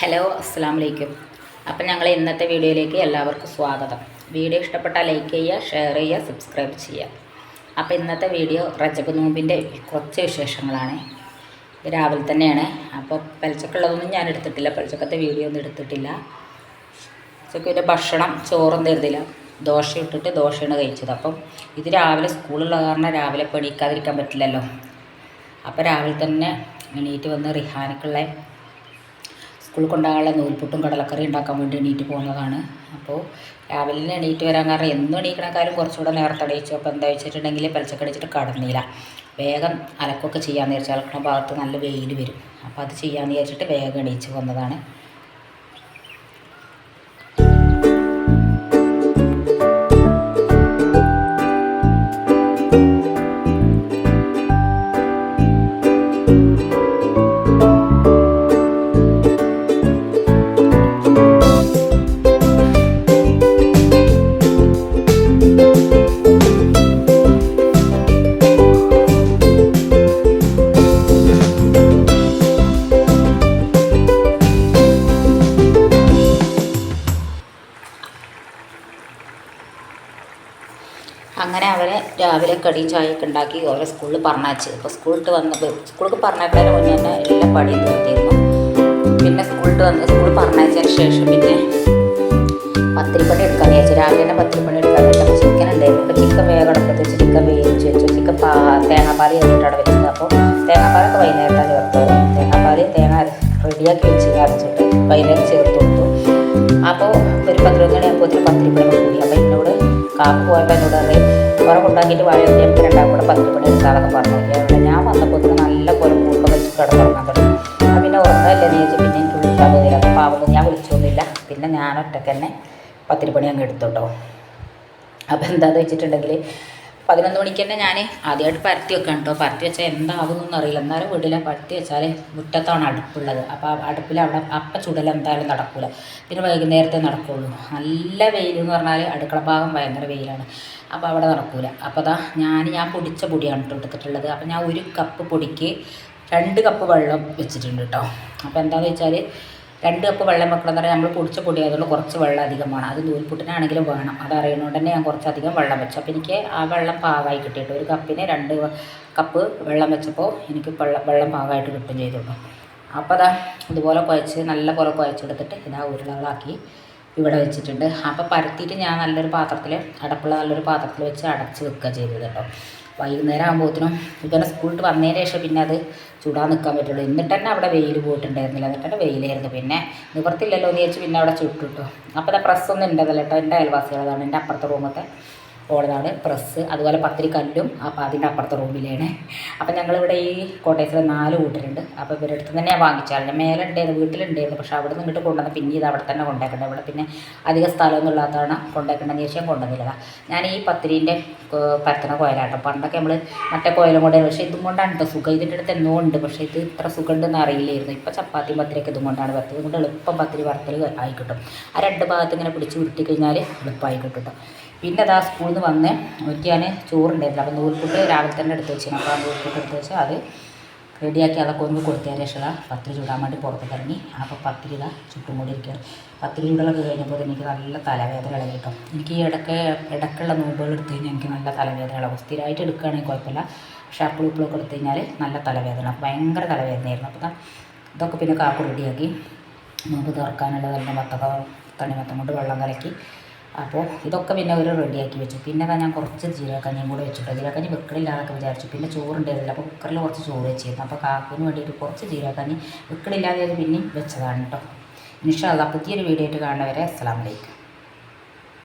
Hello അസ്സാം വലൈക്കും അപ്പം ഞങ്ങൾ ഇന്നത്തെ വീഡിയോയിലേക്ക് എല്ലാവർക്കും സ്വാഗതം. വീഡിയോ ഇഷ്ടപ്പെട്ടാൽ ലൈക്ക് ചെയ്യുക ഷെയർ ചെയ്യുക സബ്സ്ക്രൈബ് ചെയ്യുക. അപ്പോൾ ഇന്നത്തെ വീഡിയോ റജബ് നോമ്പിന്റെ കുറച്ച് വിശേഷങ്ങളാണ്. രാവിലെ തന്നെയാണ്. അപ്പോൾ പലിച്ചക്കുള്ളതൊന്നും ഞാൻ എടുത്തിട്ടില്ല. പലിച്ചക്കത്തെ വീഡിയോ ഒന്നും എടുത്തിട്ടില്ല. ഉച്ചയ്ക്ക് ഭക്ഷണം ചോറും തരുന്നില്ല. ദോശ ഇട്ടിട്ട് ദോശയാണ് കഴിച്ചത്. അപ്പം ഇത് രാവിലെ സ്കൂളുള്ള കാരണം രാവിലെ പണിക്കാതിരിക്കാൻ പറ്റില്ലല്ലോ. അപ്പോൾ രാവിലെ തന്നെ എണീറ്റ് വന്ന് റിഹാനക്കുള്ള സ്കൂളിൽ നൂൽപുട്ടും കടലക്കറി ഉണ്ടാക്കാൻ വേണ്ടി എണീറ്റ് പോകുന്നതാണ്. അപ്പോൾ രാവിലെ എണീറ്റ് വരാൻ കാരണം എന്നും എണീക്കണക്കാരും കുറച്ചുകൂടെ നേരത്തെ അടയിച്ചു അപ്പോൾ എന്താ വെച്ചിട്ടുണ്ടെങ്കിൽ പലിച്ചക്കടിച്ചിട്ട് കടന്നില്ല വേഗം അലക്കൊക്കെ ചെയ്യാമെന്ന് വിചാരിച്ചു അലക്കണ ഭാഗത്ത് നല്ല വെയിൽ വരും. അപ്പോൾ അത് ചെയ്യാമെന്ന് വിചാരിച്ചിട്ട് വേഗം എണീച്ച് വന്നതാണ്. അങ്ങനെ അവരെ രാവിലെ കടിയും ചായയൊക്കെ ഉണ്ടാക്കി അവരെ സ്കൂളിൽ പറഞ്ഞയച്ച്. അപ്പോൾ സ്കൂളിട്ട് വന്നപ്പോൾ സ്കൂളിൽ പറഞ്ഞപ്പോൾ മുന്നേ തന്നെ എല്ലാ പണിയും തീർത്തിരുന്നു. പിന്നെ സ്കൂളിട്ട് വന്ന് സ്കൂളിൽ പറഞ്ഞയച്ചതിന് ശേഷം പിന്നെ പത്തിരിപ്പണി എടുക്കാൻ വിചാരിച്ചു. രാവിലെ തന്നെ പത്തിരിപ്പണി എടുക്കാൻ വെച്ചപ്പോൾ ചിക്കൻ ഉണ്ടായിരുന്നു. അപ്പോൾ ചിക്കൻ വേഗം അടുപ്പത്ത് വെച്ച് ചിക്കൻ വേവിച്ച് വെച്ചു. ചിക്കൻ പാ തേങ്ങാപ്പാൽ ചെയ്തിട്ടാണ് വെച്ചത്. അപ്പോൾ തേങ്ങാപ്പാലൊക്കെ വൈകുന്നേരത്താണ് ചേർത്തത്. തേങ്ങാപ്പാൽ തേങ്ങ റെഡിയാക്കി വെച്ച് അരച്ചിട്ട് വൈകുന്നേരം ചേർത്ത് കൊടുത്തു. അപ്പോൾ ഒരു പതിനൊന്ന് മണിയാകുമ്പോൾ പത്തിരിപ്പണി കൂടി. അപ്പോൾ എന്നോട് കാപ്പ് പോയപ്പോൾ എന്നോട് പറയും കുറെ കൊണ്ടാക്കിയിട്ട് വാഴ ഞങ്ങൾക്ക് രണ്ടാം കൂടെ പത്ത് മണി എടുക്കാതൊക്കെ പറഞ്ഞു. അവിടെ ഞാൻ വന്നപ്പോൾ നല്ല പോലെ പൂക്കം വെച്ച് കിടന്നുറങ്ങാൻ തുടങ്ങി. അപ്പം പിന്നെ ഉറങ്ങല്ലേ എന്ന് വെച്ച് പിന്നെ എനിക്ക് വിളിക്കാൻ തോന്നിയില്ല അപ്പോൾ പാവം ഞാൻ വിളിച്ചൊന്നുമില്ല. പിന്നെ ഞാൻ ഒറ്റയ്ക്ക് തന്നെ പത്തിരി പണി അങ്ങ് എടുത്തു കേട്ടോ അപ്പോൾ എന്താണെന്ന് വെച്ചിട്ടുണ്ടെങ്കിൽ പതിനൊന്ന് മണിക്ക് തന്നെ ഞാൻ ആദ്യമായിട്ട് പരത്തി വെക്കാം കേട്ടോ പരത്തി വെച്ചാൽ എന്താകുമെന്നൊന്നും അറിയില്ല. എന്നാലും വീട്ടിലെ പരത്തി വെച്ചാൽ മുറ്റത്താണ് അടുപ്പുള്ളത്. അപ്പോൾ അടുപ്പിൽ അവിടെ അപ്പം ചുടൽ എന്തായാലും നടക്കില്ല പിന്നെ വൈകുന്നേരത്തെ നടക്കുള്ളൂ. നല്ല വെയിൽ എന്ന് പറഞ്ഞാൽ അടുക്കള ഭാഗം ഭയങ്കര വെയിലാണ്. അപ്പോൾ അവിടെ നടക്കില്ല അപ്പോൾ അതാ ഞാൻ ഞാൻ പൊടിച്ച പൊടിയാണ് എടുത്തിട്ടുള്ളത്. അപ്പോൾ ഞാൻ ഒരു കപ്പ് പൊടിക്ക് രണ്ട് കപ്പ് വെള്ളം വെച്ചിട്ടുണ്ട് കേട്ടോ അപ്പോൾ എന്താണെന്ന് വെച്ചാൽ രണ്ട് കപ്പ് വെള്ളം വെക്കണം എന്ന് പറഞ്ഞാൽ നമ്മൾ പൊടിച്ച പൊടി ആയതുകൊണ്ട് കുറച്ച് വെള്ളം അധികം വേണം അത് നൂൽപുട്ടിനാണെങ്കിലും വേണം. അത് അറിയുന്നതുകൊണ്ട് തന്നെ ഞാൻ കുറച്ചധികം വെള്ളം വെച്ചു. അപ്പോൾ എനിക്ക് ആ വെള്ളം പാകമായി കിട്ടിയിട്ട് ഒരു കപ്പിന് രണ്ട് കപ്പ് വെള്ളം വെച്ചപ്പോൾ എനിക്ക് വെള്ളം വെള്ളം പാകമായിട്ട് കിട്ടും ചെയ്തുള്ളൂ അപ്പോൾ അതാ ഇതുപോലെ കുഴച്ച് നല്ല പോലെ കുഴച്ചെടുത്തിട്ട് ഇതാ ഉരുളകളാക്കി ഇവിടെ വെച്ചിട്ടുണ്ട്. അപ്പോൾ പരത്തിയിട്ട് ഞാൻ നല്ലൊരു പാത്രത്തിൽ അടപ്പുള്ള നല്ലൊരു പാത്രത്തിൽ വെച്ച് അടച്ച് വെക്കുക ചെയ്തത് കേട്ടോ. വൈകുന്നേരം ആകുമ്പോഴത്തേനും ഇവനെ സ്കൂളിൽ വന്നതിന് ശേഷം പിന്നെ അത് ചൂടാൻ നിൽക്കാൻ പറ്റുള്ളൂ. എന്നിട്ട് തന്നെ അവിടെ വെയിൽ പോയിട്ടുണ്ടായിരുന്നില്ല. എന്നിട്ട് തന്നെ വെയിലായിരുന്നു. പിന്നെ നിവർത്തില്ലല്ലോ എന്ന് വിചാരിച്ച് പിന്നെ അവിടെ ചുട്ടിട്ടു അപ്പോൾ പ്രസ്സൊന്നും ഉണ്ടതല്ലോ കേട്ടോ എന്റെ അയൽവാസികളതാണ്. എന്റെ അപ്പുറത്തെ റൂമത്തെ ഓളതാണ് പ്രസ് അതുപോലെ പത്തിരി കല്ലും അപ്പോൾ അതിന്റെ അപ്പുറത്തെ റൂമിലാണ്. അപ്പം ഞങ്ങളിവിടെ ഈ കോട്ടയത്തിൽ നാല് കൂട്ടരുണ്ട്. അപ്പോൾ ഇവരുടെ അടുത്ത് തന്നെ ഞാൻ വാങ്ങിച്ചാൽ മേലെ ഉണ്ടായിരുന്നു വീട്ടിലുണ്ടായിരുന്നു. പക്ഷേ അവിടെ നിന്ന് ഇങ്ങോട്ട് കൊണ്ടുവന്ന് പിന്നെ ഇത് അവിടെ തന്നെ കൊണ്ടേക്കണ്ടേ. ഇവിടെ പിന്നെ അധിക സ്ഥലമൊന്നും ഇല്ലാത്തതാണ് കൊണ്ടേക്കണ്ടെന്ന് ചോദിച്ചാൽ കൊണ്ടുവന്നില്ല ഞാൻ ഈ പത്തിരീന്റെ പരത്തണ കോയിലാട്ടോ. പണ്ടൊക്കെ നമ്മൾ മറ്റേ കോയിലും കൊണ്ടേ പക്ഷേ ഇതും കൊണ്ടാണ് കേട്ടോ സുഖം. ഇതിന്റെ അടുത്ത് എന്നോ ഉണ്ട്. പക്ഷേ ഇത് ഇത്ര സുഖം ഉണ്ടെന്ന് അറിയില്ലായിരുന്നു. ഇപ്പോൾ ചപ്പാത്തി പത്തിരിയൊക്കെ ഇതും കൊണ്ടാണ് പരത്തത് കൊണ്ട് എളുപ്പം പത്തിരി വറുത്തൽ ആയിക്കിട്ടും. ആ രണ്ട് ഭാഗത്ത് ഇങ്ങനെ പിടിച്ച് ഉരുട്ടി കഴിഞ്ഞാൽ എളുപ്പമായി കേട്ടോ പിന്നെ അതാ സ്കൂളിൽ നിന്ന് വന്ന് ഒരിക്കൽ ഞാൻ ചോറുണ്ടായിരുന്നു അപ്പോൾ നൂൽപുട്ട് രാവിലെ തന്നെ എടുത്ത് വെച്ചിരുന്നു. അപ്പോൾ ആ നൂൽപുട്ട് എടുത്ത് വെച്ച് അത് റെഡിയാക്കി അതൊക്കെ ഒന്ന് കൊടുത്തതിന് ശേഷം പത്തിരി ചൂടാൻ വേണ്ടി പുറത്തേക്ക് ഇറങ്ങി. അപ്പോൾ പത്തിരി ഇതാ ചുട്ടും കൂടി ഇരിക്കുകയാണ്. പത്തിരി ചൂടലൊക്കെ കഴിഞ്ഞപ്പോൾ എനിക്ക് നല്ല തലവേദന ഇളകി കിട്ടും. എനിക്ക് ഈ ഇടയ്ക്ക് ഇടയ്ക്കുള്ള നോമ്പുകൾ എടുത്തു കഴിഞ്ഞാൽ എനിക്ക് നല്ല തലവേദന ഇളകും. സ്ഥിരമായിട്ട് എടുക്കുകയാണെങ്കിൽ കുഴപ്പമില്ല. പക്ഷേ അപ്പോഴും ഒക്കെ എടുത്തു കഴിഞ്ഞാൽ നല്ല തലവേദന ഭയങ്കര തലവേദനയായിരുന്നു. അപ്പോൾ ഇതൊക്കെ പിന്നെ കാപ്പ് റെഡിയാക്കി. നോമ്പ് തുറക്കാനുള്ളതെല്ലാം വത്തക്ക തണ്ണിമത്തം കൊണ്ട് വെള്ളം കലക്കി അപ്പോൾ ഇതൊക്കെ പിന്നെ ഒരു റെഡിയാക്കി വെച്ചു. പിന്നെ ഞാൻ കുറച്ച് ജീരകക്കഞ്ഞിയും കൂടെ വെച്ചിട്ട് ജീരകക്കഞ്ഞി വെക്കണില്ലാന്നൊക്കെ വിചാരിച്ചു. പിന്നെ ചോറുണ്ടായിരുന്നില്ല. അപ്പോൾ കുക്കറിൽ കുറച്ച് ചോറ് വെച്ചിരുന്നു. അപ്പോൾ കാക്കിന് വേണ്ടിയിട്ട് കുറച്ച് ജീരകക്കഞ്ഞി വെക്കണില്ലാതെ പിന്നെയും വെച്ചതാണ് കേട്ടോ. ഇൻഷാല്ല പുതിയൊരു വീഡിയോ ആയിട്ട് കാണുന്നവരെ അസ്സാം വലൈക്കും